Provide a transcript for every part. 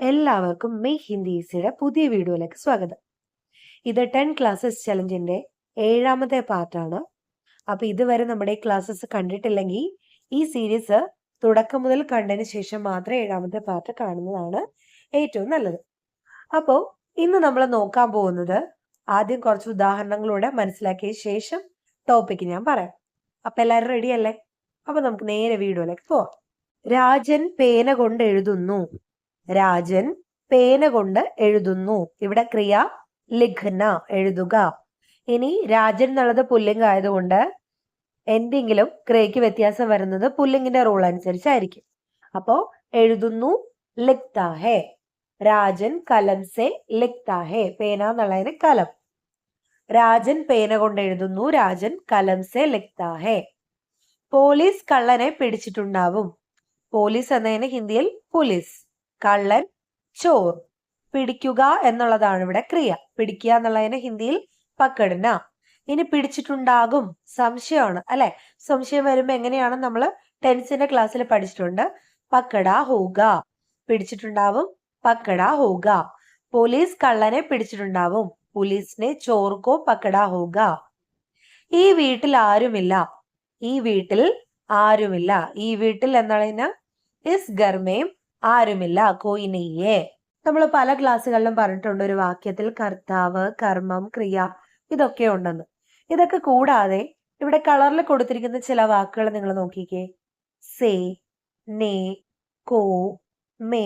എല്ലാവർക്കും മെയ് ഹിന്ദി ഈസിയുടെ പുതിയ വീഡിയോയിലേക്ക് സ്വാഗതം. ഇത് ടെൻ ക്ലാസ്സസ് ചലഞ്ചിന്റെ ഏഴാമത്തെ പാർട്ടാണ്. അപ്പൊ ഇതുവരെ നമ്മുടെ ഈ ക്ലാസ്സസ് കണ്ടിട്ടില്ലെങ്കിൽ ഈ സീരീസ് തുടക്കം മുതൽ കണ്ടതിന് ശേഷം മാത്രം ഏഴാമത്തെ പാർട്ട് കാണുന്നതാണ് ഏറ്റവും നല്ലത്. അപ്പോൾ ഇന്ന് നമ്മൾ നോക്കാൻ പോകുന്നത് ആദ്യം കുറച്ച് ഉദാഹരണങ്ങളൂടെ മനസ്സിലാക്കിയ ശേഷം ടോപ്പിക്ക് ഞാൻ പറയാം. അപ്പൊ എല്ലാവരും റെഡി അല്ലേ? അപ്പൊ നമുക്ക് നേരെ വീഡിയോയിലേക്ക് പോവാം. രാജൻ പേന കൊണ്ട് എഴുതുന്നു. രാജൻ പേന കൊണ്ട് എഴുതുന്നു. ഇവിടെ ക്രിയ ലിഖ്ന എഴുതുക. ഇനി രാജൻ എന്നുള്ളത് പുല്ലിംഗ് ആയതുകൊണ്ട് എന്തെങ്കിലും ക്രിയക്ക് വ്യത്യാസം വരുന്നത് പുല്ലിംഗിന്റെ റൂൾ അനുസരിച്ചായിരിക്കും. അപ്പോ എഴുതുന്നു ലിഖ്ത ഹേ രാജൻ കലം സെ ലിഖ്ത ഹേ പേന എന്നുള്ളതിന് കലം. രാജൻ പേന കൊണ്ട് എഴുതുന്നു രാജൻ കലം സെ ലിഖ്ത ഹേ പോലീസ് കള്ളനെ പിടിച്ചിട്ടുണ്ടാവും. പോലീസ് എന്നതിന് ഹിന്ദിയിൽ പോലീസ്. കള്ളൻ ചോർ. പിടിക്കുക എന്നുള്ളതാണ് ഇവിടെ ക്രിയ. പിടിക്കുക എന്നുള്ളതിന് ഹിന്ദിയിൽ പക്കടിന ഇനി പിടിച്ചിട്ടുണ്ടാകും. സംശയമാണ് അല്ലെ? സംശയം വരുമ്പോ എങ്ങനെയാണ് നമ്മൾ ടെൻസിന്റെ ക്ലാസ്സിൽ പഠിച്ചിട്ടുണ്ട്? പക്കട ഹോക പിടിച്ചിട്ടുണ്ടാവും പക്കട ഹോക പോലീസ് കള്ളനെ പിടിച്ചിട്ടുണ്ടാവും പോലീസിനെ ചോർക്കോ പക്കട ഹോക ഈ വീട്ടിൽ ആരുമില്ല. ഈ വീട്ടിൽ ആരുമില്ല. ഈ വീട്ടിൽ എന്നുള്ളതിന് ഇസ് ഗർമേം ആരുമില്ല കോയിനെയ്യേ നമ്മൾ പല ക്ലാസ്സുകളിലും പറഞ്ഞിട്ടുണ്ട് ഒരു വാക്യത്തിൽ കർത്താവ് കർമ്മം ക്രിയ ഇതൊക്കെ ഉണ്ടെന്ന്. ഇതൊക്കെ കൂടാതെ ഇവിടെ കളറിൽ കൊടുത്തിരിക്കുന്ന ചില വാക്കുകൾ നിങ്ങൾ നോക്കിക്കേ. സേ നേ കോ മേ.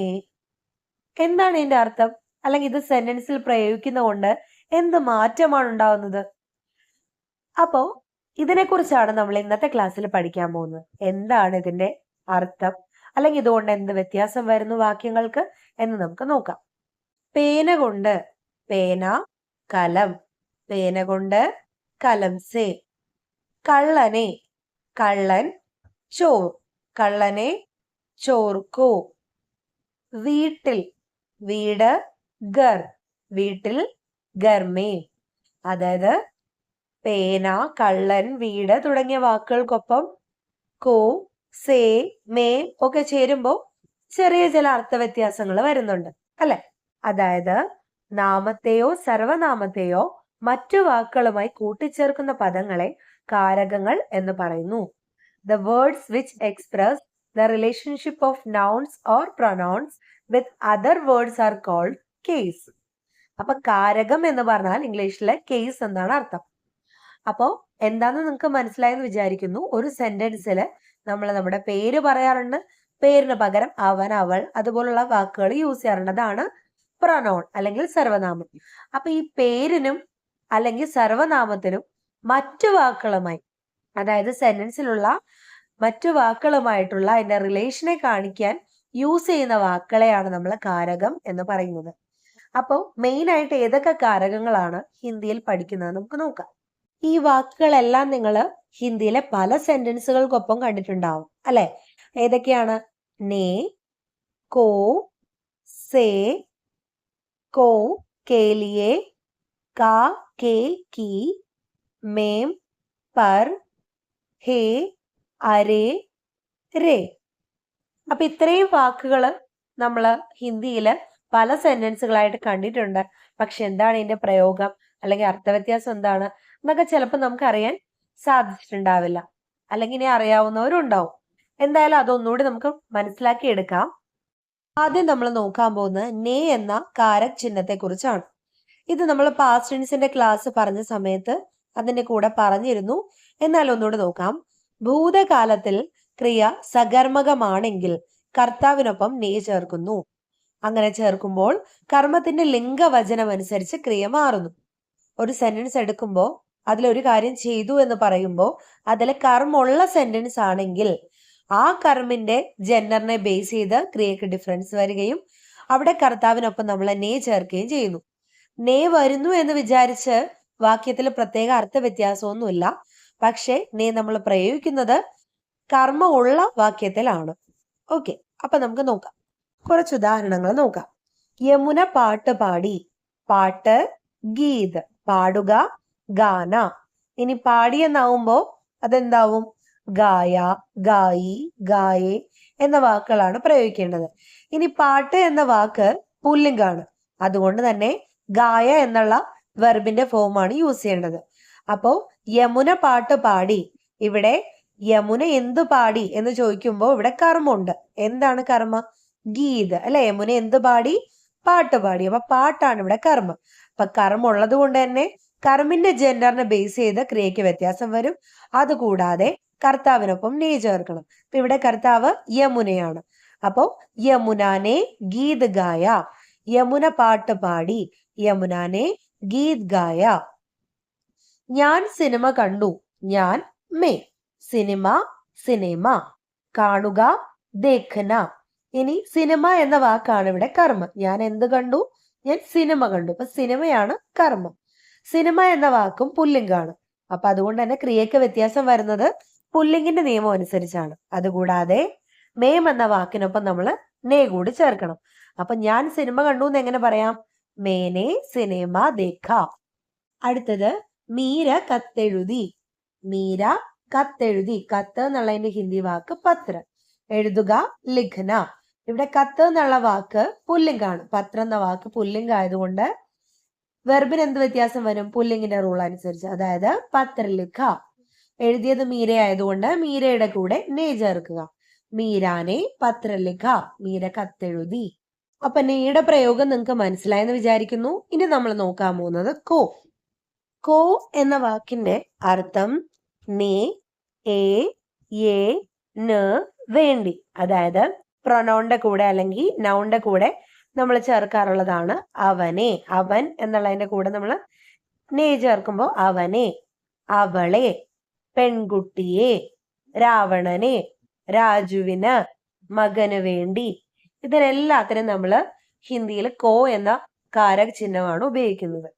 എന്താണ് ഇതിന്റെ അർത്ഥം? അല്ലെങ്കിൽ ഇത് സെന്റൻസിൽ പ്രയോഗിക്കുന്നതുകൊണ്ട് എന്ത് മാറ്റമാണ് ഉണ്ടാവുന്നത്? അപ്പോ ഇതിനെക്കുറിച്ചാണ് നമ്മൾ ഇന്നത്തെ ക്ലാസ്സിൽ പഠിക്കാൻ പോകുന്നത്. എന്താണ് ഇതിന്റെ അർത്ഥം? അല്ലെങ്കിൽ ഇതുകൊണ്ട് എന്ത് വ്യത്യാസം വരുന്നു വാക്യങ്ങൾക്ക് എന്ന് നമുക്ക് നോക്കാം. പേന കൊണ്ട് പേന കലം. പേന കൊണ്ട് കലം സേ. കള്ളനെ കള്ളൻ ചോർ കള്ളനെ ചോർക്കോ. വീട്ടിൽ വീട് ഗർ. വീട്ടിൽ ഗർമേ അതായത് പേന കള്ളൻ വീട് തുടങ്ങിയ വാക്കുകൾക്കൊപ്പം കോ സേ മേ ഒക്കെ ചേരുമ്പോൾ ചെറിയ ചില അർത്ഥവ്യത്യാസങ്ങൾ വരുന്നുണ്ട് അല്ലെ? അതായത് നാമത്തെയോ സർവനാമത്തെയോ മറ്റു വാക്കുകളുമായി കൂട്ടിച്ചേർക്കുന്ന പദങ്ങളെ കാരകങ്ങൾ എന്ന് പറയുന്നു. The words which express the relationship of nouns or pronouns with other words are called case അപ്പൊ കാരകം എന്ന് പറഞ്ഞാൽ ഇംഗ്ലീഷിലെ കേസ് എന്നാണ് അർത്ഥം. അപ്പോ എന്താന്ന് നിങ്ങൾക്ക് മനസ്സിലായെന്ന് വിചാരിക്കുന്നു? ഒരു സെന്റൻസിൽ നമ്മൾ നമ്മുടെ പേര് പറയാറുണ്ട്. പേരിന് പകരം അവൻ അവൾ അതുപോലുള്ള വാക്കുകൾ യൂസ് ചെയ്യാറുണ്ട്. അതാണ് പ്രൊനോൺ അല്ലെങ്കിൽ സർവനാമം. അപ്പൊ ഈ പേരിനും അല്ലെങ്കിൽ സർവനാമത്തിനും മറ്റു വാക്കുകളുമായി അതായത് സെന്റൻസിലുള്ള മറ്റു വാക്കുകളുമായിട്ടുള്ള അതിന്റെ റിലേഷനെ കാണിക്കാൻ യൂസ് ചെയ്യുന്ന വാക്കുകളെയാണ് നമ്മൾ കാരകം എന്ന് പറയുന്നത്. അപ്പോൾ മെയിൻ ആയിട്ട് ഏതൊക്കെ കാരകങ്ങളാണ് ഹിന്ദിയിൽ പഠിക്കുന്നത് നമുക്ക് നോക്കാം. ഈ വാക്കുകളെല്ലാം നിങ്ങൾ ഹിന്ദിയിലെ പല സെന്റൻസുകൾക്കൊപ്പം കണ്ടിട്ടുണ്ടാവും അല്ലെ? ഏതൊക്കെയാണ്? നേ കോ സേ കോ കേലിയെ കാ കേ കി മേം പർ ഹേ അരേ രേ. അപ്പൊ ഇത്രയും വാക്കുകൾ നമ്മൾ ഹിന്ദിയിൽ പല സെന്റൻസുകളായിട്ട് കണ്ടിട്ടുണ്ട്. പക്ഷെ എന്താണ് ഇതിന്റെ പ്രയോഗം? അല്ലെങ്കിൽ അർത്ഥവ്യത്യാസം എന്താണ്? എന്നൊക്കെ ചിലപ്പോൾ നമുക്ക് അറിയാൻ സാധിച്ചിട്ടുണ്ടാവില്ല. അല്ലെങ്കിൽ ഇനി അറിയാവുന്നവരും ഉണ്ടാവും എന്തായാലും അതൊന്നുകൂടി നമുക്ക് മനസ്സിലാക്കി എടുക്കാം. ആദ്യം നമ്മൾ നോക്കാൻ പോകുന്നത് നേ എന്ന കാരക് ചിഹ്നത്തെ കുറിച്ചാണ് ഇത് നമ്മൾ പാസ്റ്റ് ടെൻസിന്റെ ക്ലാസ് പറഞ്ഞ സമയത്ത് അതിന്റെ കൂടെ പറഞ്ഞിരുന്നു. എന്നാൽ ഒന്നുകൂടെ നോക്കാം. ഭൂതകാലത്തിൽ ക്രിയ സകർമ്മകമാണെങ്കിൽ കർത്താവിനൊപ്പം നേ ചേർക്കുന്നു. അങ്ങനെ ചേർക്കുമ്പോൾ കർമ്മത്തിന്റെ ലിംഗവചനം അനുസരിച്ച് ക്രിയ മാറുന്നു. ഒരു സെന്റൻസ് എടുക്കുമ്പോൾ അതിലൊരു കാര്യം ചെയ്തു എന്ന് പറയുമ്പോൾ അതിൽ കർമ്മമുള്ള സെന്റൻസ് ആണെങ്കിൽ ആ കർമ്മിന്റെ ജെൻഡറിനെ ബേസ് ചെയ്ത് ക്രിയക്ക് ഡിഫറൻസ് വരികയും അവിടെ കർത്താവിനൊപ്പം നമ്മൾ നേ ചേർക്കുകയും ചെയ്യുന്നു. നേ വരുന്നു എന്ന് വിചാരിച്ച് വാക്യത്തിൽ പ്രത്യേക അർത്ഥ വ്യത്യാസമൊന്നുമില്ല പക്ഷേ നേ നമ്മൾ പ്രയോഗിക്കുന്നത് കർമ്മമുള്ള വാക്യത്തിലാണ്. ഓക്കെ അപ്പൊ നമുക്ക് നോക്കാം. കുറച്ച് ഉദാഹരണങ്ങൾ നോക്കാം. യമുന പാട്ട് പാടി. പാട്ട് ഗീത്. പാടുക. ഗാന. ഇനി പാടി എന്നാവുമ്പോ അതെന്താവും? ഗായ ഗായി ഗായേ എന്ന വാക്കുകളാണ് പ്രയോഗിക്കേണ്ടത്. ഇനി പാട്ട് എന്ന വാക്ക് പുല്ലിംഗാണ്. അതുകൊണ്ട് തന്നെ ഗായ എന്നുള്ള വെർബിന്റെ ഫോമാണ് യൂസ് ചെയ്യേണ്ടത്. അപ്പോ യമുന പാട്ട് പാടി ഇവിടെ യമുന എന്ത് പാടി എന്ന് ചോദിക്കുമ്പോൾ ഇവിടെ കർമ്മമുണ്ട്. എന്താണ് കർമ്മ? ഗീത്. അല്ലെ? യമുന എന്ത് പാടി? പാട്ട് പാടി. അപ്പൊ പാട്ടാണ് ഇവിടെ കർമ്മം. അപ്പൊ കർമ്മം ഉള്ളത് കൊണ്ട് തന്നെ കർമ്മിന്റെ ജെൻഡറിനെ ബേസ് ചെയ്ത് ക്രിയയ്ക്ക് വ്യത്യാസം വരും. അതുകൂടാതെ കർത്താവിനൊപ്പം നെ ചേർക്കണം. ഇപ്പൊ ഇവിടെ കർത്താവ് യമുനയാണ്. അപ്പോ യമുനാനെ ഗീത് ഗായ. യമുന പാട്ട് പാടി. യമുനാനെ ഗീത് ഗായ. ഞാൻ സിനിമ കണ്ടു. ഞാൻ മേ. Cinema cinema. കാണുക ദേഖന. ഇനി സിനിമ എന്ന വാക്കാണ് ഇവിടെ കർമ്മം. ഞാൻ എന്ത് കണ്ടു? ഞാൻ സിനിമ കണ്ടു. അപ്പൊ സിനിമയാണ് കർമ്മം. സിനിമ എന്ന വാക്കും പുല്ലിംഗാണ് അപ്പൊ അതുകൊണ്ട് തന്നെ ക്രിയക്ക് വ്യത്യാസം വരുന്നത് പുല്ലിംഗിന്റെ നിയമം അനുസരിച്ചാണ്. അതുകൂടാതെ മേം എന്ന വാക്കിനൊപ്പം നമ്മൾ നേ കൂടി ചേർക്കണം. അപ്പൊ ഞാൻ സിനിമ കണ്ടു എന്ന് എങ്ങനെ പറയാം? മേനെ സിനിമ ദേഖ. അടുത്തത് മീര കത്തെഴുതി. മീര കത്തെഴുതി. കത്ത് എന്നുള്ളതിന്റെ ഹിന്ദി വാക്ക് പത്ര. എഴുതുക ലിഖന. ഇവിടെ കത്ത് എന്നുള്ള വാക്ക് പുല്ലിംഗാണ് പത്രം എന്ന വാക്ക് പുല്ലിംഗ് ആയതുകൊണ്ട് വെർബിന് എന്ത് വ്യത്യാസം വരും? പുല്ലിങ്ങിന്റെ റൂൾ അനുസരിച്ച്. അതായത് പത്രലിഖ. എഴുതിയത് മീര ആയതുകൊണ്ട് മീരയുടെ കൂടെ നേ ചേർക്കുക. മീരാനെ പത്രലിഖ. മീര കത്തെഴുതി. അപ്പൊ നെയ്യുടെ പ്രയോഗം നിങ്ങൾക്ക് മനസ്സിലായെന്ന് വിചാരിക്കുന്നു. ഇനി നമ്മൾ നോക്കാൻ പോകുന്നത് കോ. കോ എന്ന വാക്കിന്റെ അർത്ഥം നേ എ എ ന വേണ്ടി. അതായത് പ്രൊനൗണിന്റെ കൂടെ അല്ലെങ്കിൽ നൗണിന്റെ കൂടെ നമ്മൾ ചേർക്കാറുള്ളതാണ് അവനെ അവൻ എന്നുള്ളതിന്റെ കൂടെ നമ്മൾ നേ ചേർക്കുമ്പോൾ അവനെ അവളെ പെൺകുട്ടിയെ രാവണനെ രാജുവിന് മകന് വേണ്ടി. ഇതിനെല്ലാത്തിനും നമ്മൾ ഹിന്ദിയിൽ കോ എന്ന കാരക ചിഹ്നമാണ് ഉപയോഗിക്കുന്നത്.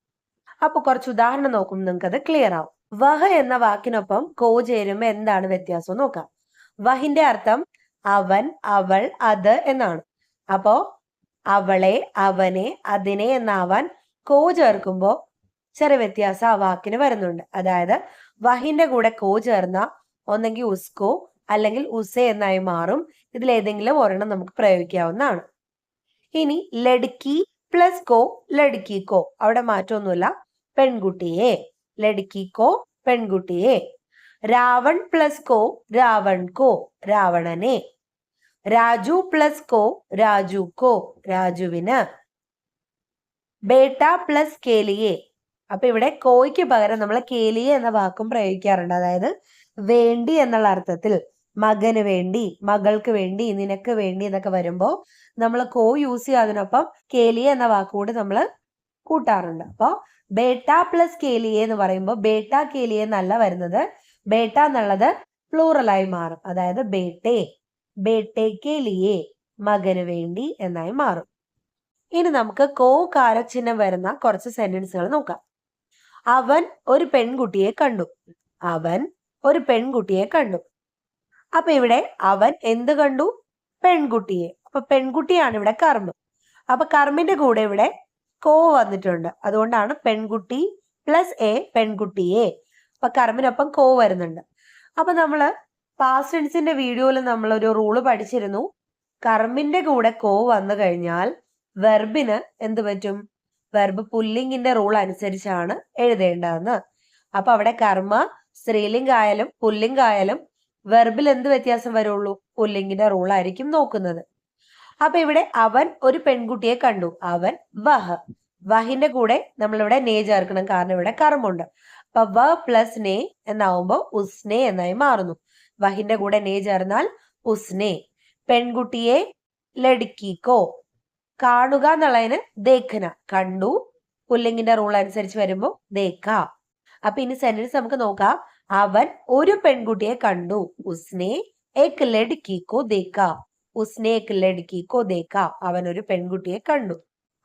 അപ്പൊ കുറച്ച് ഉദാഹരണം നോക്കുമ്പോൾ നിങ്ങൾക്ക് അത് ക്ലിയർ ആവും. വഹ എന്ന വാക്കിനൊപ്പം കോ ചേരുമ്പോ എന്താണ് വ്യത്യാസം നോക്കാം. വഹിന്റെ അർത്ഥം അവൻ അവൾ അത് എന്നാണ്. അപ്പോ അവളെ അവനെ അതിനെ എന്നാവാൻ കോ ചേർക്കുമ്പോൾ ചെറിയ വ്യത്യാസം ആ വാക്കിന് വരുന്നുണ്ട്. അതായത് വഹിന്റെ കൂടെ കോ ചേർന്ന ഒന്നെങ്കിൽ ഉസ്കോ അല്ലെങ്കിൽ ഉസെ എന്നായി മാറും. ഇതിൽ ഏതെങ്കിലും ഒരെണ്ണം നമുക്ക് പ്രയോഗിക്കാവുന്നതാണ്. ഇനി ലഡ്കി പ്ലസ് കോ ലഡ്കി കോ. അവിടെ മാറ്റമൊന്നുമില്ല. പെൺകുട്ടിയെ ലഡ്കി കോ പെൺകുട്ടിയെ. രാവൺ പ്ലസ് കോ രാവൺ കോ രാവണനെ. രാജു പ്ലസ് കോ? രാജു കോ? രാജുവിന്. ബേട്ട പ്ലസ് കേലിയെ. അപ്പൊ ഇവിടെ കോയ്ക്ക് പകരം നമ്മൾ കേലിയെ എന്ന വാക്കും പ്രയോഗിക്കാറുണ്ട്. അതായത് വേണ്ടി എന്നുള്ള അർത്ഥത്തിൽ മകന് വേണ്ടി മകൾക്ക് വേണ്ടി നിനക്ക് വേണ്ടി എന്നൊക്കെ വരുമ്പോൾ നമ്മൾ കോ യൂസ് ചെയ്യാതിനൊപ്പം കേലിയെ എന്ന വാക്കുകൂടി നമ്മൾ കൂട്ടാറുണ്ട്. അപ്പൊ ബേട്ട പ്ലസ് കേലിയെ എന്ന് പറയുമ്പോൾ ബേട്ട കേലിയെ എന്നല്ല വരുന്നത്. ബേട്ട എന്നുള്ളത് പ്ലൂറലായി മാറും. അതായത് ബേട്ടേ. ബേട്ടെ കേലിയെ മകന് വേണ്ടി എന്നായി മാറും. ഇനി നമുക്ക് കോ കാരച്ചിഹ്നം വരുന്ന കുറച്ച് സെന്റൻസുകൾ നോക്കാം. അവൻ ഒരു പെൺകുട്ടിയെ കണ്ടു. അവൻ ഒരു പെൺകുട്ടിയെ കണ്ടു. അപ്പൊ ഇവിടെ അവൻ എന്ത് കണ്ടു? പെൺകുട്ടിയെ. അപ്പൊ പെൺകുട്ടിയാണ് ഇവിടെ കർമ്മം. അപ്പൊ കർമ്മിന്റെ കൂടെ ഇവിടെ കോ വന്നിട്ടുണ്ട്. അതുകൊണ്ടാണ് പെൺകുട്ടി പ്ലസ് എ പെൺകുട്ടിയെ. അപ്പൊ കർമ്മിനൊപ്പം കോ വരുന്നുണ്ട്. അപ്പൊ നമ്മൾ പാസ്റ്റ് ടെൻസിന്റെ വീഡിയോയിൽ ഒരു റൂൾ പഠിച്ചിരുന്നു. കർമ്മിന്റെ കൂടെ കോ വന്നു കഴിഞ്ഞാൽ വെർബിന് എന്ത് പറ്റും? വെർബ് പുല്ലിംഗിന്റെ റൂൾ അനുസരിച്ചാണ് എഴുതേണ്ടതെന്ന്. അപ്പൊ അവിടെ കർമ്മ സ്ത്രീലിംഗായാലും പുല്ലിംഗായാലും വെർബിൽ എന്ത് വ്യത്യാസം വരുള്ളൂ? പുല്ലിംഗിന്റെ റൂൾ ആയിരിക്കും നോക്കുന്നത്. അപ്പൊ ഇവിടെ അവൻ ഒരു പെൺകുട്ടിയെ കണ്ടു. അവൻ വഹ്. വഹിന്റെ കൂടെ നമ്മളിവിടെ നേ ചേർക്കണം. കാരണം ഇവിടെ കർമ്മുണ്ട് അപ്പൊ വ പ്ലസ് നേ എന്നാവുമ്പോ ഉസ്നേ എന്നായി മാറുന്നു. വഹിന്റെ കൂടെ നേ ചേർന്നാൽ ഉസ്നെ. പെൺകുട്ടിയെ ലടുക്കിക്കോ. കാണുക എന്നുള്ളതിന് ദേഖന കണ്ടു. പുല്ലിങ്ങിന്റെ റൂൾ അനുസരിച്ച് വരുമ്പോ ദേഖ. അപ്പൊ ഇനി സെന്റൻസ് നമുക്ക് നോക്കാം. അവൻ ഒരു പെൺകുട്ടിയെ കണ്ടു. ഉസ്നെ എക് ലടുക്കിക്കോ ദേഖ. ഉസ്നെ എക് ലടുക്കിക്കോ ദേഖ. അവൻ ഒരു പെൺകുട്ടിയെ കണ്ടു.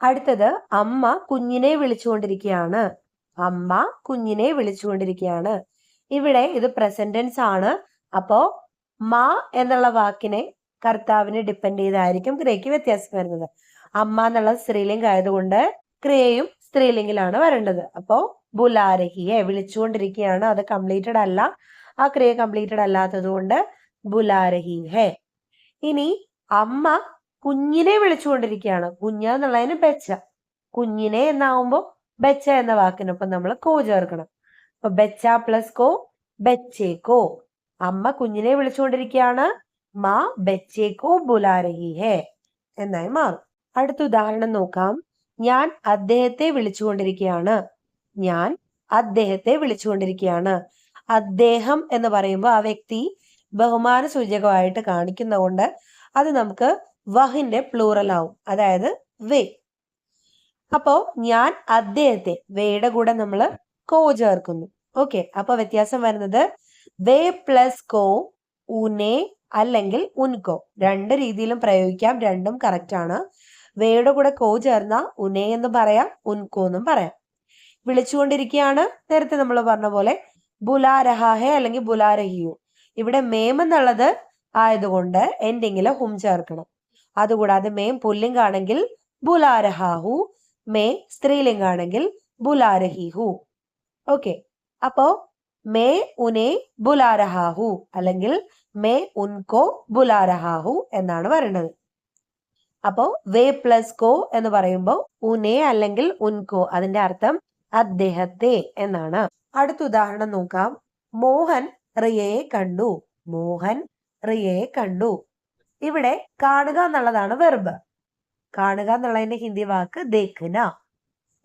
അടുത്തത് അമ്മ കുഞ്ഞിനെ വിളിച്ചുകൊണ്ടിരിക്കുകയാണ്. അമ്മ കുഞ്ഞിനെ വിളിച്ചുകൊണ്ടിരിക്കുകയാണ്. ഇവിടെ ഇത് പ്രസന്റൻസ് ആണ്. അപ്പോ മാ എന്നുള്ള വാക്കിനെ കർത്താവിനെ ഡിപ്പെൻഡ് ചെയ്തായിരിക്കും ക്രിയയ്ക്ക് വ്യത്യാസം വരുന്നത്. അമ്മ എന്നുള്ള സ്ത്രീലിംഗ ആയതുകൊണ്ട് ക്രിയയും സ്ത്രീലിംഗിലാണ് വരേണ്ടത്. അപ്പോ ബുലാരഹിയെ വിളിച്ചുകൊണ്ടിരിക്കുകയാണ്. അത് കംപ്ലീറ്റഡ് അല്ല. ആ ക്രിയ കംപ്ലീറ്റഡ് അല്ലാത്തത് കൊണ്ട് ബുലാരഹി ഹെ ഇനി അമ്മ കുഞ്ഞിനെ വിളിച്ചുകൊണ്ടിരിക്കുകയാണ്. കുഞ്ഞ എന്നുള്ളതിന് ബെച്ച. കുഞ്ഞിനെ എന്നാവുമ്പോ ബെച്ച എന്ന വാക്കിനൊപ്പം നമ്മൾ കോ ചേർക്കണം. അപ്പൊ ബെച്ച പ്ലസ് കോ ബെച്ചേക്കോ അമ്മ കുഞ്ഞിനെ വിളിച്ചുകൊണ്ടിരിക്കുകയാണ്. മാ ബച്ചേക്കോ ബുലാരഹി ഹേ എന്നായി മാറും. അടുത്ത ഉദാഹരണം നോക്കാം. ഞാൻ അദ്ദേഹത്തെ വിളിച്ചുകൊണ്ടിരിക്കുകയാണ്. ഞാൻ അദ്ദേഹത്തെ വിളിച്ചുകൊണ്ടിരിക്കുകയാണ്. അദ്ദേഹം എന്ന് പറയുമ്പോൾ ആ വ്യക്തി ബഹുമാന സൂചകമായിട്ട് കാണിക്കുന്നതുകൊണ്ട് അത് നമുക്ക് വഹിന്റെ പ്ലൂറൽ ആവും. അതായത് വേ. അപ്പോ ഞാൻ അദ്ദേഹത്തെ വേയുടെ കൂടെ നമ്മൾ കോ ചേർക്കുന്നു. ഓക്കെ. അപ്പൊ വ്യത്യാസം വരുന്നത് വേ പ്ലസ് കോ ഉനെ അല്ലെങ്കിൽ ഉൻകോ. രണ്ട് രീതിയിലും പ്രയോഗിക്കാം രണ്ടും കറക്റ്റ് ആണ്. വേയുടെ കൂടെ കോ ചേർന്ന ഉനെ എന്ന് പറയാം ഉൻകോ എന്നും പറയാം. വിളിച്ചുകൊണ്ടിരിക്കുകയാണ് നേരത്തെ നമ്മൾ പറഞ്ഞ പോലെ ബുലാരഹാഹെ അല്ലെങ്കിൽ ബുലാരഹിയു. ഇവിടെ മേം എന്നുള്ളത് ആയതുകൊണ്ട് എന്തെങ്കിലും ഹും ചേർക്കണം. അതുകൂടാതെ മേം പുല്ലിംഗാണെങ്കിൽ ബുലാരഹാഹു മേ സ്ത്രീലിംഗാണെങ്കിൽ ബുലാരഹിഹു. ഓക്കെ. അപ്പോ മേ ഉനെ ബുലാരഹാഹു. അല്ലെങ്കിൽ മേ ഉൻകോ ബുലാരഹാഹു എന്നാണ് പറയുന്നത് അപ്പോ വേ പ്ലസ് കോ എന്ന് പറയുമ്പോൾ ഉനെ അല്ലെങ്കിൽ ഉൻകോ അതിന്റെ അർത്ഥം അദ്ദേഹത്തെ എന്നാണ്. അടുത്ത ഉദാഹരണം നോക്കാം. മോഹൻ റിയയെ കണ്ടു. മോഹൻ റിയയെ കണ്ടു. ഇവിടെ കാണുക എന്നുള്ളതാണ് വെർബ് കാണുക എന്നുള്ളതിന്റെ ഹിന്ദി വാക്ക് ദേഖന.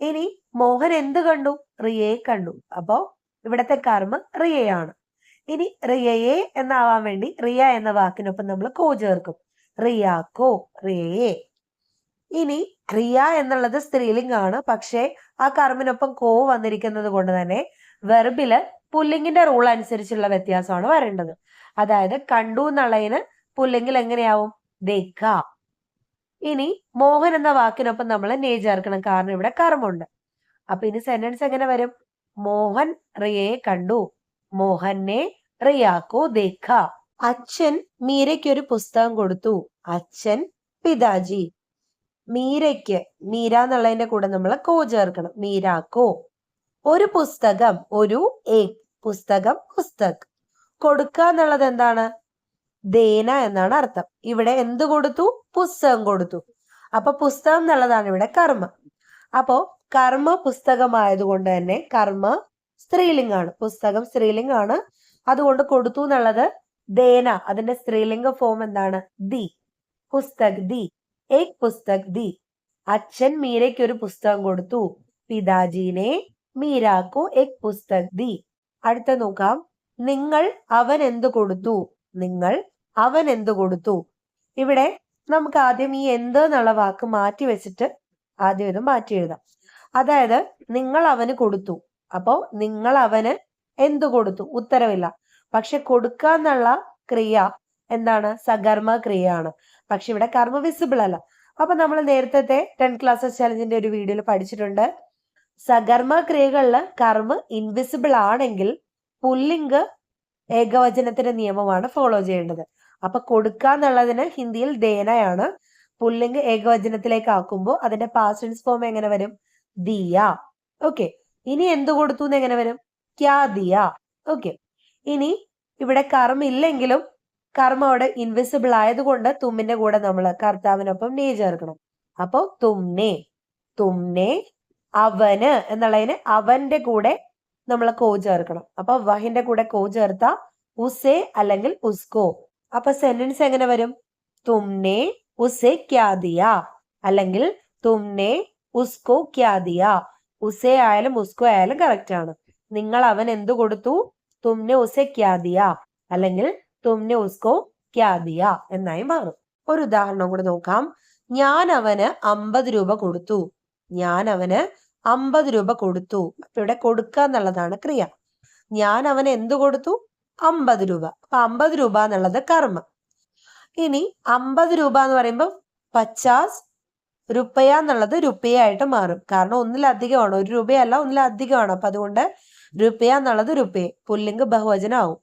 ഇനി മോഹൻ എന്ത് കണ്ടു? റിയയെ കണ്ടു. അപ്പോ ഇവിടത്തെ കർമ്മ റിയയാണ്. ഇനി റിയയെ എന്നാവാൻ വേണ്ടി റിയ എന്ന വാക്കിനൊപ്പം നമ്മൾ കോ ചേർക്കും. റിയാക്കോ റിയയെ. ഇനി റിയ എന്നുള്ളത് സ്ത്രീലിംഗാണ് പക്ഷേ ആ കർമ്മിനൊപ്പം കോ വന്നിരിക്കുന്നത് കൊണ്ട് തന്നെ വെർബിൽ പുല്ലിങ്ങിന്റെ റൂൾ അനുസരിച്ചുള്ള വ്യത്യാസമാണ് വരേണ്ടത്. അതായത് കണ്ടു എന്നുള്ളതിന് പുല്ലിങ്ങിൽ എങ്ങനെയാവും? ദേക്ക ഇനി മോഹൻ എന്ന വാക്കിനൊപ്പം നമ്മൾ നേ ചേർക്കണം. കാരണം ഇവിടെ കർമ്മമുണ്ട്. അപ്പൊ ഇനി സെന്റൻസ് എങ്ങനെ വരും? മോഹൻ റിയയെ കണ്ടു. മോഹനെ റിയാക്കോ ദേഖ. അച്ഛൻ മീരയ്ക്ക് ഒരു പുസ്തകം കൊടുത്തു. അച്ഛൻ പിതാജി മീരയ്ക്ക് മീര എന്നുള്ളതിന്റെ കൂടെ നമ്മൾ കോ ചേർക്കണം. മീരാക്കോ. ഒരു പുസ്തകം ഒരു ഏക് പുസ്തകം പുസ്തക്. കൊടുക്കുക എന്നുള്ളത് എന്താണ്? ദേന എന്നാണ് അർത്ഥം. ഇവിടെ എന്ത് കൊടുത്തു? പുസ്തകം കൊടുത്തു. അപ്പൊ പുസ്തകം എന്നുള്ളതാണ് ഇവിടെ കർമ്മം. അപ്പോ കർമ്മ പുസ്തകമായതുകൊണ്ട് തന്നെ കർമ്മ സ്ത്രീലിംഗാണ്. പുസ്തകം സ്ത്രീലിംഗാണ്. അതുകൊണ്ട് കൊടുത്തു എന്നുള്ളത് ദേന. അതിന്റെ സ്ത്രീലിംഗ ഫോം എന്താണ്? ദി. പുസ്തക് ദി. ഏക് പുസ്തക് ദി. അച്ഛൻ മീരയ്ക്ക് ഒരു പുസ്തകം കൊടുത്തു. പിതാജീനെ മീരാക്കു എക് പുസ്തക് ദി. അടുത്ത നോക്കാം. നിങ്ങൾ അവൻ എന്തു കൊടുത്തു? നിങ്ങൾ അവൻ എന്തു കൊടുത്തു? ഇവിടെ നമുക്ക് ആദ്യം ഈ എന്ത് എന്നുള്ള വാക്ക് മാറ്റി വെച്ചിട്ട് ആദ്യം ഇത് മാറ്റി എഴുതാം. അതായത് നിങ്ങൾ അവന് കൊടുത്തു. അപ്പോ നിങ്ങൾ അവന് എന്തു കൊടുത്തു? ഉത്തരവില്ല. പക്ഷെ കൊടുക്കുക എന്നുള്ള ക്രിയ എന്താണ്? സകർമ്മ ക്രിയയാണ്. പക്ഷെ ഇവിടെ കർമ്മ വിസിബിൾ അല്ല. അപ്പൊ നമ്മൾ നേരത്തെ ടെൻ ക്ലാസ്സസ് ചലഞ്ചിന്റെ ഒരു വീഡിയോയിൽ പഠിച്ചിട്ടുണ്ട്. സകർമ്മ ക്രിയകളിൽ കർമ്മ ഇൻവിസിബിൾ ആണെങ്കിൽ പുല്ലിംഗ് ഏകവചനത്തിന്റെ നിയമമാണ് ഫോളോ ചെയ്യേണ്ടത്. അപ്പൊ കൊടുക്കുക എന്നുള്ളതിന് ഹിന്ദിയിൽ ദേനയാണ് പുല്ലിംഗ് ഏകവചനത്തിലേക്ക് ആക്കുമ്പോൾ അതിന്റെ പാസ്റ്റ് ഫോം എങ്ങനെ വരും? ദിയ. ഓക്കെ ഇനി എന്ത് കൊടുത്തു എന്ന് എങ്ങനെ വരും? ക്യാ ദിയ. ഓക്കെ ഇനി ഇവിടെ കർമ്മ ഇല്ലെങ്കിലും കർമ്മ അവിടെ ഇൻവിസിബിൾ ആയതുകൊണ്ട് തുമ്മിന്റെ കൂടെ നമ്മൾ കർത്താവിനൊപ്പം നീ ചേർക്കണം. അപ്പോ തുമ്നെ തുമ്നെ അവന് എന്നുള്ളതിന് അവന്റെ കൂടെ നമ്മൾ കോ ചേർക്കണം. അപ്പൊ വഹിന്റെ കൂടെ കോ ചേർത്ത ഉസേ അല്ലെങ്കിൽ ഉസ്കോ. അപ്പൊ സെന്റൻസ് എങ്ങനെ വരും? തുമ്നെ ഉസേ ക്യാദിയ അല്ലെങ്കിൽ തുമ്നെ ഉസ്കോ ക്യാദിയ ഉസേ ആയാലും ഉസ്കോ ആയാലും കറക്റ്റ് ആണ്. നിങ്ങൾ അവൻ എന്തു കൊടുത്തു? തുമ്നെ ഉസെ ക്യാദിയ അല്ലെങ്കിൽ തുമ്നെ ഉസ്കോ ക്യാദിയ എന്നായി മാറും ഒരു ഉദാഹരണം കൂടെ നോക്കാം. ഞാൻ അവന് അമ്പത് രൂപ കൊടുത്തു. ഞാൻ അവന് അമ്പത് രൂപ കൊടുത്തു. അപ്പൊ ഇവിടെ കൊടുക്കുക എന്നുള്ളതാണ് ക്രിയ. ഞാൻ അവന് എന്തു കൊടുത്തു? അമ്പത് രൂപ. അപ്പൊ അമ്പത് രൂപ എന്നുള്ളത് കർമ്മ. ഇനി അമ്പത് രൂപ എന്ന് പറയുമ്പോൾ പച്ചാസ് റുപ്പയ എന്നുള്ളത് റുപ്പയായിട്ട് മാറും. കാരണം ഒന്നിലധികമാണ്. ഒരു രൂപയല്ല ഒന്നിലധികമാണ്. അപ്പൊ അതുകൊണ്ട് റുപ്പയ എന്നുള്ളത് റുപ്പയെ പുല്ലിംഗ് ബഹുവചനാവും.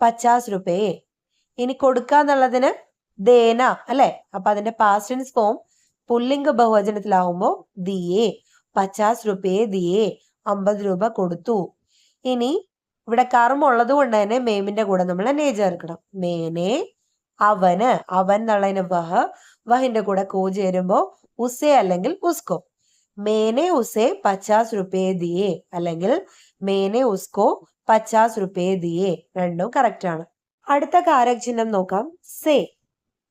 പച്ചാസ് റുപ്പയെ ഇനി കൊടുക്കുക എന്നുള്ളതിന് ദേന അല്ലെ? അപ്പൊ അതിന്റെ പാസ്റ്റിൻസ് ഫോം പുല്ലിംഗ് ബഹുവചനത്തിലാവുമ്പോ ദിയേ പച്ചാസ് റുപ്പയെ ദിയേ അമ്പത് രൂപ കൊടുത്തു. ഇനി ഇവിടെ കർമ്മ ഉള്ളത് കൊണ്ട് തന്നെ മേമിന്റെ കൂടെ നമ്മൾ നേ ചേർക്കണം. മേനെ അവന് അവൻ എന്നുള്ളതിന് വഹ് വഹിന്റെ കൂടെ കോ ചേരുമ്പോ ഉസേ അല്ലെങ്കിൽ ഉസ്കോ. മേനെ ഉസേ പച്ചാസ് റുപ്പേ ദിയേ. അല്ലെങ്കിൽ മേനെ ഉസ്കോ പച്ചാസ് റുപ്പേ ദിയേ. രണ്ടും കറക്റ്റ് ആണ്. അടുത്ത കാരകചിഹ്നം നോക്കാം. സേ.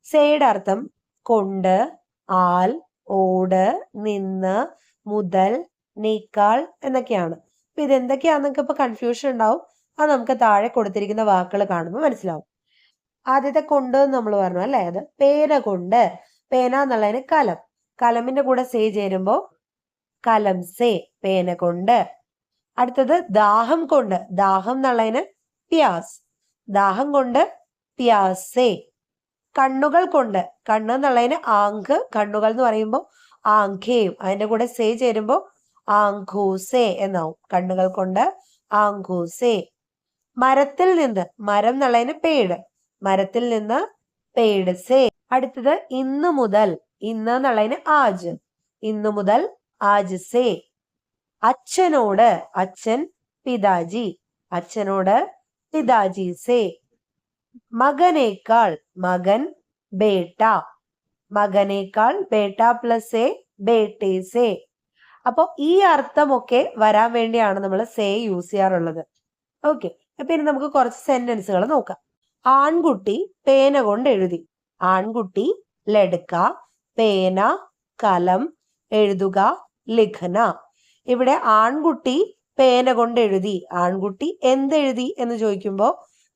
സേയുടെ അർത്ഥം കൊണ്ട് ആൽ ഓട് നിന്ന് മുതൽ നീക്കാൾ എന്നൊക്കെയാണ്. അപ്പൊ ഇത് എന്തൊക്കെയാണെന്നൊക്കെ ഇപ്പൊ കൺഫ്യൂഷൻ ഉണ്ടാവും. അത് നമുക്ക് താഴെ കൊടുത്തിരിക്കുന്ന വാക്കുകൾ കാണുമ്പോൾ മനസ്സിലാവും. ആദ്യത്തെ കൊണ്ട് നമ്മൾ പറഞ്ഞു അല്ലേ? അത് പേന കൊണ്ട്. പേന എന്നുള്ളതിന് കലം. കലമിന്റെ കൂടെ സേ ചേരുമ്പോ കലം സേ പേന കൊണ്ട്. അടുത്തത് ദാഹം കൊണ്ട്. ദാഹം എന്നുള്ളതിന് പ്യാസ്. ദാഹം കൊണ്ട് പ്യാസേ. കണ്ണുകൾ കൊണ്ട്. കണ്ണ് എന്നുള്ളതിന് ആങ്ക് കണ്ണുകൾ എന്ന് പറയുമ്പോൾ ആങ്കേയും അതിന്റെ കൂടെ സേ ചേരുമ്പോ ആങ്കൂസേ എന്നാവും. കണ്ണുകൾ കൊണ്ട് ആങ്കൂസേ മരത്തിൽ നിന്ന്. മരം എന്നുള്ളതിന് പേട്. മരത്തിൽ നിന്ന് പേട് സേ. അടുത്തത് ഇന്ന് മുതൽ. ഇന്ന് എന്നുള്ളതിന് ആജ്. ഇന്നു മുതൽ ആജ് സേ. അച്ഛനോട് അച്ഛൻ പിതാജി. അച്ഛനോട് പിതാജി സേ. മകനേക്കാൾ മകൻ ബേട്ട. മകനേക്കാൾ ബേട്ട പ്ലസ് എ ബേട്ടേ സേ. അപ്പോൾ ഈ അർത്ഥമൊക്കെ വരാൻ വേണ്ടിയാണ് നമ്മൾ സേ യൂസ് ചെയ്യാറുള്ളത്. ഓക്കെ. അപ്പൊ ഇനി നമുക്ക് കുറച്ച് സെന്റൻസുകൾ നോക്കാം. ആൺകുട്ടി പേന കൊണ്ട് എഴുതി. ആൺകുട്ടി ലടുക്ക പേന കലം എഴുതുക ലിഖന. ഇവിടെ ആൺകുട്ടി പേന കൊണ്ട് എഴുതി. ആൺകുട്ടി എന്തെഴുതി എന്ന് ചോദിക്കുമ്പോൾ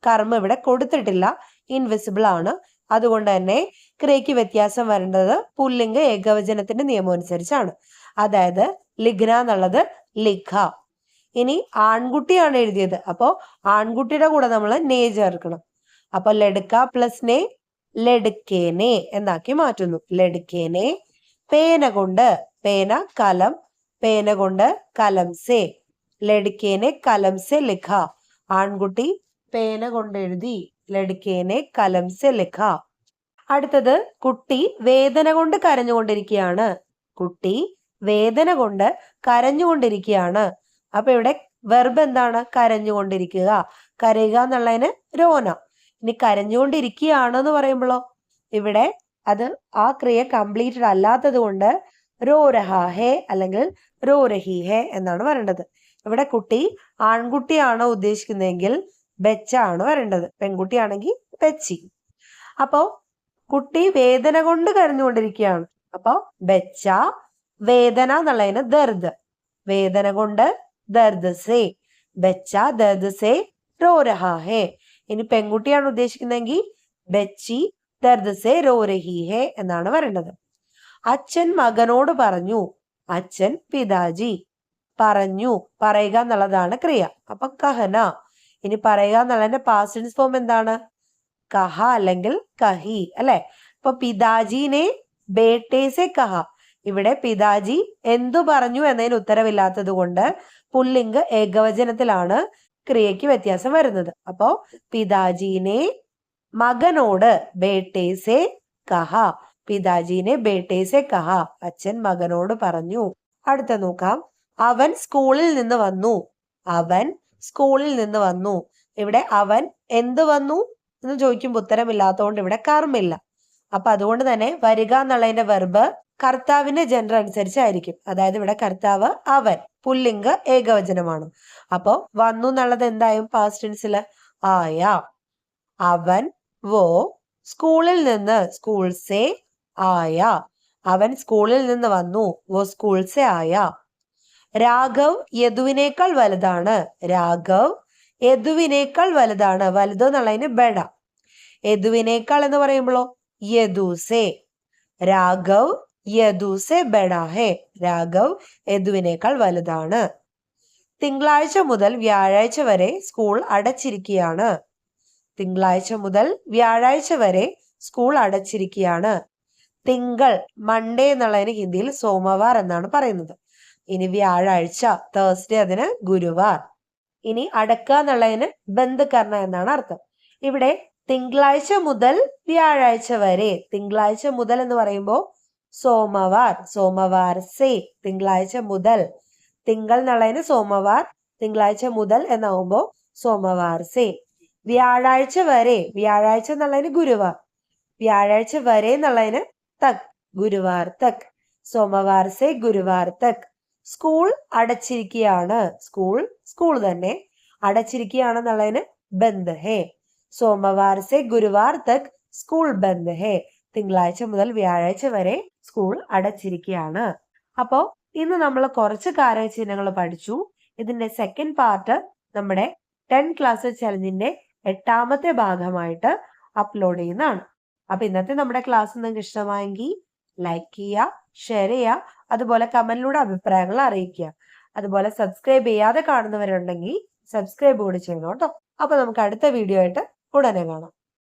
കർമ്മ ഇവിടെ കൊടുത്തിട്ടില്ല. ഇൻവിസിബിൾ ആണ്. അതുകൊണ്ട് തന്നെ ക്രിയയ്ക്ക് വ്യത്യാസം വരേണ്ടത് പുല്ലിംഗ ഏകവചനത്തിന്റെ നിയമം അനുസരിച്ചാണ്. അതായത് ലിഖ്ന എന്നുള്ളത് ലിഖ. ഇനി ആൺകുട്ടിയാണ് എഴുതിയത്. അപ്പോ ആൺകുട്ടിയുടെ കൂടെ നമ്മൾ നേ ചേർക്കണം. അപ്പൊ ലടുക്ക പ്ലസ് നെ ലടുക്കേനെ എന്നാക്കി മാറ്റുന്നു. ലടുക്കേനെ പേന കൊണ്ട് പേന കലം പേന കൊണ്ട് കലം സേ ലടുക്കേനെ കലം സെ ലിഖ. ആൺകുട്ടി പേന കൊണ്ട് എഴുതി ലടുക്കേനെ കലം സെ ലിഖ. അടുത്തത് കുട്ടി വേദന കൊണ്ട് കരഞ്ഞുകൊണ്ടിരിക്കുകയാണ് കുട്ടി വേദന കൊണ്ട് കരഞ്ഞുകൊണ്ടിരിക്കുകയാണ് അപ്പൊ ഇവിടെ വെർബ് എന്താണ്? കരഞ്ഞുകൊണ്ടിരിക്കുക. കരയുക എന്നുള്ളതിന് രോന ഇനി കരഞ്ഞുകൊണ്ടിരിക്കുകയാണെന്ന് പറയുമ്പോഴോ? ഇവിടെ അത് ആ ക്രിയ കംപ്ലീറ്റഡ് അല്ലാത്തത് കൊണ്ട് രോരഹാ ഹേ അല്ലെങ്കിൽ രോരഹി ഹേ എന്നാണ് വരേണ്ടത്. ഇവിടെ കുട്ടി ആൺകുട്ടിയാണോ ഉദ്ദേശിക്കുന്നതെങ്കിൽ ബെച്ച ആണ് വരേണ്ടത്. പെൺകുട്ടിയാണെങ്കിൽ ബെച്ചി. അപ്പോ കുട്ടി വേദന കൊണ്ട് കരഞ്ഞുകൊണ്ടിരിക്കുകയാണ്. അപ്പോ ബെച്ച വേദന എന്നുള്ളതിന് ദർദ്. വേദന കൊണ്ട് ദർദ് സേ. ബെച്ച ദർദ് സേ രോ രഹാ ഹേ. ഇനി പെൺകുട്ടിയാണ് ഉദ്ദേശിക്കുന്നതെങ്കിൽ ബച്ചി ദർദസേ സേ രോ രഹി ഹേ എന്നാണ് വരേണ്ടത് അച്ഛൻ മകനോട് പറഞ്ഞു അച്ഛൻ പിതാജി പറഞ്ഞു പറയുക എന്നുള്ളതാണ് ക്രിയ. അപ്പൊ കഹന ഇനി പറയുക എന്നുള്ളതിന്റെ പാസ്റ്റൻസ് ഫോം എന്താണ്? കഹ അല്ലെങ്കിൽ കഹി അല്ലെ? അപ്പൊ പിതാജീനെ ബേട്ടേസെ കഹ. ഇവിടെ പിതാജി എന്തു പറഞ്ഞു എന്നതിന് ഉത്തരവില്ലാത്തത് കൊണ്ട് പുല്ലിംഗ് ഏകവചനത്തിലാണ് ക്രിയയ്ക്ക് വ്യത്യാസം വരുന്നത്. അപ്പോ പിതാജീനെ മകനോട് ബേട്ടേസെ കഹ. പിതാജീനെ ബേട്ടേസെ കഹ. അച്ഛൻ മകനോട് പറഞ്ഞു അടുത്ത നോക്കാം. അവൻ സ്കൂളിൽ നിന്ന് വന്നു. അവൻ സ്കൂളിൽ നിന്ന് വന്നു. ഇവിടെ അവൻ എന്ത് വന്നു എന്ന് ചോദിക്കുമ്പോൾ ഉത്തരമില്ലാത്തതുകൊണ്ട് ഇവിടെ കർമ്മില്ല അപ്പൊ അതുകൊണ്ട് തന്നെ വരിക എന്നുള്ളതിന്റെ വെർബ് കർത്താവിന്റെ ജെൻഡർ അനുസരിച്ചായിരിക്കും. അതായത് ഇവിടെ കർത്താവ് അവൻ പുല്ലിംഗ ഏകവചനമാണ്. അപ്പോ വന്നു എന്നുള്ളത് എന്തായും ടെൻസിൽ ആയ അവൻ വോ സ്കൂളിൽ നിന്ന് സ്കൂൾ സേ ആയ. അവൻ സ്കൂളിൽ നിന്ന് വന്നു വോ സ്കൂൾ സേ ആയ. രാഘവ് യദുവിനേക്കാൾ വലുതാണ്. രാഘവ് യദുവിനേക്കാൾ വലുതാണ്. വലുത് എന്നുള്ളതിന് ബെഡ. യദുവിനേക്കാൾ എന്ന് പറയുമ്പോഴോ യദുസേ രാഘവ് യദുസെ ബഡാ ഹേ രാഘവ് യദുവിനേക്കാൾ വലുതാണ്. തിങ്കളാഴ്ച മുതൽ വ്യാഴാഴ്ച വരെ സ്കൂൾ അടച്ചിരിക്കുകയാണ്. തിങ്കളാഴ്ച മുതൽ വ്യാഴാഴ്ച വരെ സ്കൂൾ അടച്ചിരിക്കുകയാണ്. തിങ്കൾ മൺഡേ എന്നുള്ളതിന് ഹിന്ദിയിൽ സോമവാർ എന്നാണ് പറയുന്നത്. ഇനി വ്യാഴാഴ്ച തേഴ്സ്ഡേ അതിന് ഗുരുവാർ. ഇനി അടക്കുക എന്നുള്ളതിന് ബന്ധുക്കർണ എന്നാണ് അർത്ഥം. ഇവിടെ തിങ്കളാഴ്ച മുതൽ വ്യാഴാഴ്ച വരെ തിങ്കളാഴ്ച മുതൽ എന്ന് പറയുമ്പോൾ സോമവാർ സോമവാർ സേ തിങ്കളാഴ്ച മുതൽ. തിങ്കൾ എന്നുള്ളതിന് സോമവാർ തിങ്കളാഴ്ച മുതൽ എന്നാവുമ്പോൾ സോമവാർ സേ. വ്യാഴാഴ്ച വരെ വ്യാഴാഴ്ച എന്നുള്ളതിന് ഗുരുവാർ. വ്യാഴാഴ്ച വരെ എന്നുള്ളതിന് തക് ഗുരുവാർ തക്. സോമവാർ സെ Guruvar Tak. School അടച്ചിരിക്കുകയാണ് school school തന്നെ. അടച്ചിരിക്കുകയാണെന്നുള്ളതിന് ബന്ദ് ഹേ. സോമവാർ സെ ഗുരുവാർ തക് സ്കൂൾ ബന്ദ് ഹേ. തിങ്കളാഴ്ച മുതൽ വ്യാഴാഴ്ച വരെ സ്കൂൾ അടച്ചിരിക്കുകയാണ് അപ്പോ ഇന്ന് നമ്മൾ കുറച്ച് കാര്യചിഹ്നങ്ങൾ പഠിച്ചു. ഇതിന്റെ സെക്കൻഡ് പാർട്ട് നമ്മുടെ ടെൻ ക്ലാസ് ചലഞ്ചിന്റെ എട്ടാമത്തെ ഭാഗമായിട്ട് അപ്ലോഡ് ചെയ്യുന്നതാണ്. അപ്പൊ ഇന്നത്തെ നമ്മുടെ ക്ലാസ് നിങ്ങൾക്ക് ഇഷ്ടമായെങ്കിൽ ലൈക്ക് ചെയ്യുക ഷെയർ ചെയ്യുക അതുപോലെ കമന്റിലൂടെ അഭിപ്രായങ്ങൾ അറിയിക്കുക. അതുപോലെ സബ്സ്ക്രൈബ് ചെയ്യാതെ കാണുന്നവരുണ്ടെങ്കിൽ സബ്സ്ക്രൈബ് കൂടി ചെയ്യണം കേട്ടോ. അപ്പൊ നമുക്ക് അടുത്ത വീഡിയോ ആയിട്ട് ഉടനെ കാണാം.